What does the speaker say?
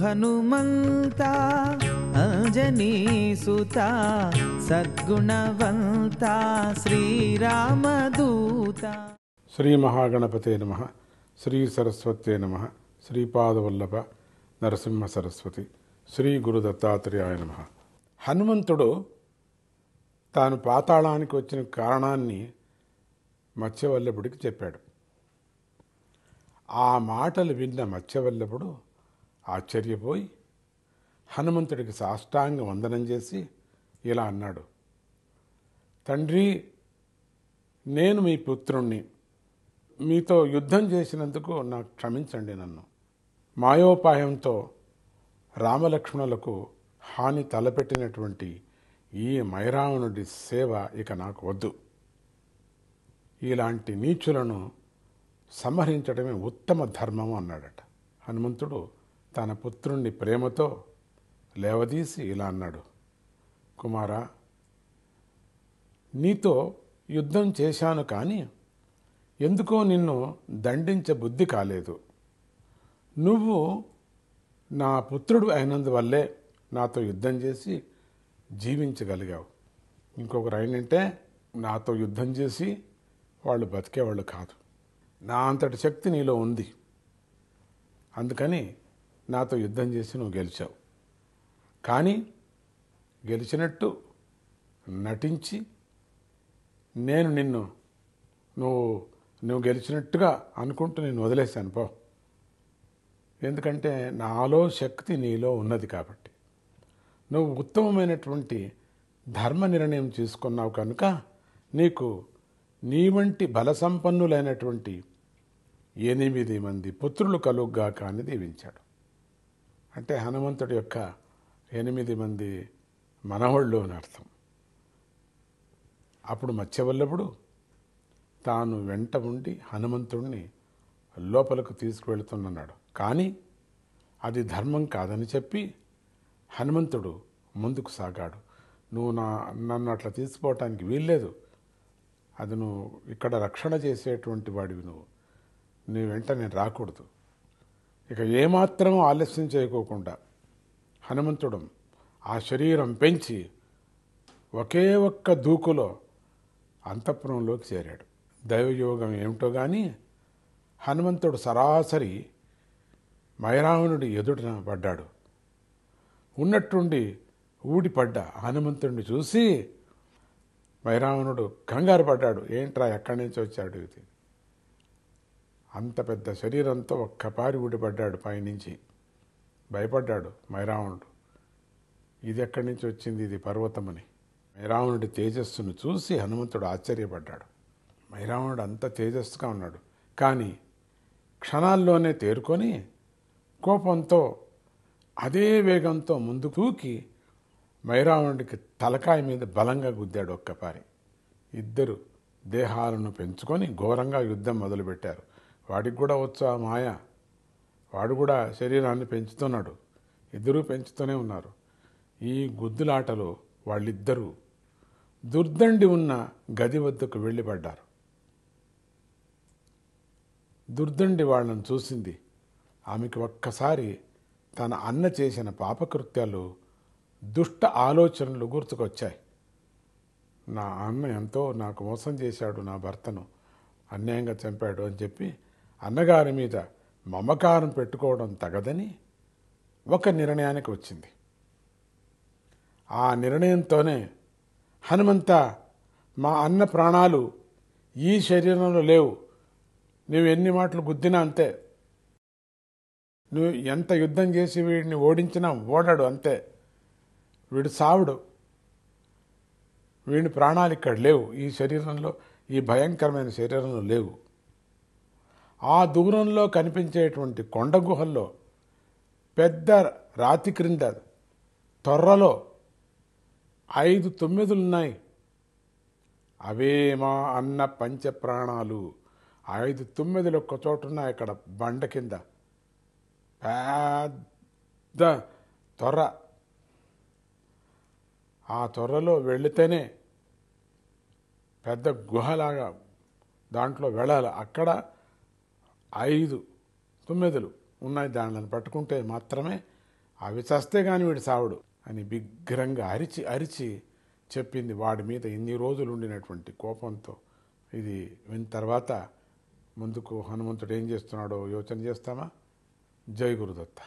హనుమంత అంజనీసుత సద్గుణవంత శ్రీరామదూత. శ్రీ మహాగణపతే నమ శ్రీ సరస్వతే నమ శ్రీపాదవల్లభ నరసింహ సరస్వతి శ్రీ గురు దత్తాత్రేయాయ నమ. హనుమంతుడు తాను పాతాళానికి వచ్చిన కారణాన్ని మత్స్యవల్లభుడికి చెప్పాడు. ఆ మాటలు విన్న మత్స్యవల్లభుడు ఆశ్చర్యపోయి హనుమంతుడికి సాష్టాంగ వందనం చేసి ఇలా అన్నాడు. తండ్రి నేను మీ పుత్రుణ్ణి. మీతో యుద్ధం చేసినందుకు నాకు క్షమించండి నన్ను. మాయోపాయంతో రామలక్ష్మణులకు హాని తలపెట్టినటువంటి ఈ మైరావణుడి సేవ ఇక నాకు వద్దు. ఇలాంటి నీచులను సంహరించడమే ఉత్తమ ధర్మము అన్నాడట హనుమంతుడు. తన పుత్రుణ్ణి ప్రేమతో లేవదీసి ఇలా అన్నాడు కుమారా నీతో యుద్ధం చేశాను కానీ ఎందుకో నిన్ను దండించ బుద్ధి కాలేదు. నువ్వు నా పుత్రుడు అయినందువల్లే నాతో యుద్ధం చేసి జీవించగలిగావు. ఇంకొకరు ఏంటంటే నాతో యుద్ధం చేసి వాళ్ళు బతికేవాళ్ళు కాదు. నా అంతటి శక్తి నీలో ఉంది. అందుకని నాతో యుద్ధం చేసి నువ్వు గెలిచావు. కానీ గెలిచినట్టు నటించి నేను నిన్ను నువ్వు నువ్వు గెలిచినట్టుగా అనుకుంటూ నేను వదిలేశాను. పో. ఎందుకంటే నాలో శక్తి నీలో ఉన్నది కాబట్టి. నువ్వు ఉత్తమమైనటువంటి ధర్మ నిర్ణయం తీసుకున్నావు కనుక నీకు నీ వంటి బలసంపన్నులైనటువంటి ఎనిమిది మంది పుత్రులు కలుగ్గా కానీ దీవించాడు. అంటే హనుమంతుడి యొక్క ఎనిమిది మంది మనవళ్ళు అని అర్థం. అప్పుడు మత్స్యవల్లభుడు తాను వెంట ఉండి హనుమంతుడిని లోపలకు తీసుకువెళ్తున్నాడు కానీ అది ధర్మం కాదని చెప్పి హనుమంతుడు ముందుకు సాగాడు. నువ్వు నా నన్ను అట్లా తీసుకోవటానికి వీల్లేదు. అది నువ్వు ఇక్కడ రక్షణ చేసేటువంటి వాడివి నువ్వు. నీ వెంట నేను రాకూడదు. ఇక ఏమాత్రం ఆలస్యం చేయకోకుండా హనుమంతుడు ఆ శరీరం పెంచి ఒకే ఒక్క దూకులో అంతఃపురంలోకి చేరాడు. దైవయోగం ఏమిటో కానీ హనుమంతుడు సరాసరి మైరావణుడి ఎదుటన పడ్డాడు. ఉన్నట్టుండి ఊడిపడ్డ హనుమంతుడిని చూసి మైరావణుడు కంగారు పడ్డాడు. ఏంట్రా ఎక్కడి నుంచి వచ్చాడు ఇది అంత పెద్ద శరీరంతో ఒక్కపారి ఊడిపడ్డాడు పైనుంచి. భయపడ్డాడు మైరావణుడు ఇది ఎక్కడి నుంచి వచ్చింది ఇది పర్వతమని. మైరావణుడి తేజస్సును చూసి హనుమంతుడు ఆశ్చర్యపడ్డాడు. మైరావణుడు అంత తేజస్సుగా ఉన్నాడు. కానీ క్షణాల్లోనే తేరుకొని కోపంతో అదే వేగంతో ముందు తూకి మైరావణుడికి తలకాయ మీద బలంగా గుద్దాడు ఒక్కపారి. ఇద్దరు దేహాలను పెంచుకొని ఘోరంగా యుద్ధం మొదలుపెట్టారు. వాడికి కూడా వచ్చు ఆ మాయ. వాడు కూడా శరీరాన్ని పెంచుతున్నాడు. ఇద్దరూ పెంచుతూనే ఉన్నారు. ఈ గుద్దులాటలో వాళ్ళిద్దరూ దుర్దండి ఉన్న గది వద్దకు వెళ్ళిపడ్డారు. దుర్దండి వాళ్ళని చూసింది. ఆమెకి ఒక్కసారి తన అన్న చేసిన పాపకృత్యాలు దుష్ట ఆలోచనలు గుర్తుకొచ్చాయి. నా అన్న ఎంతో నాకు మోసం చేశాడు నా భర్తను అన్యాయంగా చంపాడు అని చెప్పి అన్నగారి మీద మమకారం పెట్టుకోవడం తగదని ఒక నిర్ణయానికి వచ్చింది. ఆ నిర్ణయంతోనే హనుమంత మా అన్న ప్రాణాలు ఈ శరీరంలో లేవు. నువ్వు ఎన్ని మాటలు గుద్దినా అంతే. నువ్వు ఎంత యుద్ధం చేసి వీడిని ఓడించినా ఓడాడు అంతే. వీడు సావుడు. వీడి ప్రాణాలు ఇక్కడ లేవు. ఈ శరీరంలో ఈ భయంకరమైన శరీరంలో లేవు. ఆ దూరంలో కనిపించేటువంటి కొండ గుహల్లో పెద్ద రాతి క్రింద తొర్రలో ఐదు తొమ్మిదులున్నాయి. అవే మా అన్న పంచ ప్రాణాలు ఐదు తొమ్మిదిలు ఒక్క చోటున్నాయి ఇక్కడ అక్కడ బండ కింద. పెద్ద తొర్ర. ఆ తొర్రలో వెళితేనే పెద్ద గుహలాగా దాంట్లో వెళ్ళాలి. అక్కడ ఐదు తొమ్మిదిలు ఉన్నాయి. దానిలను పట్టుకుంటే మాత్రమే అవి చస్తే కానీ వీడు సావుడు అని బిగ్రంగా అరిచి అరిచి చెప్పింది. వాడి మీద ఇన్ని రోజులు ఉండినటువంటి కోపంతో ఇది విన్న తర్వాత ముందుకు హనుమంతుడు ఏం చేస్తున్నాడో యోచన చేస్తామా? జై గురుదత్త.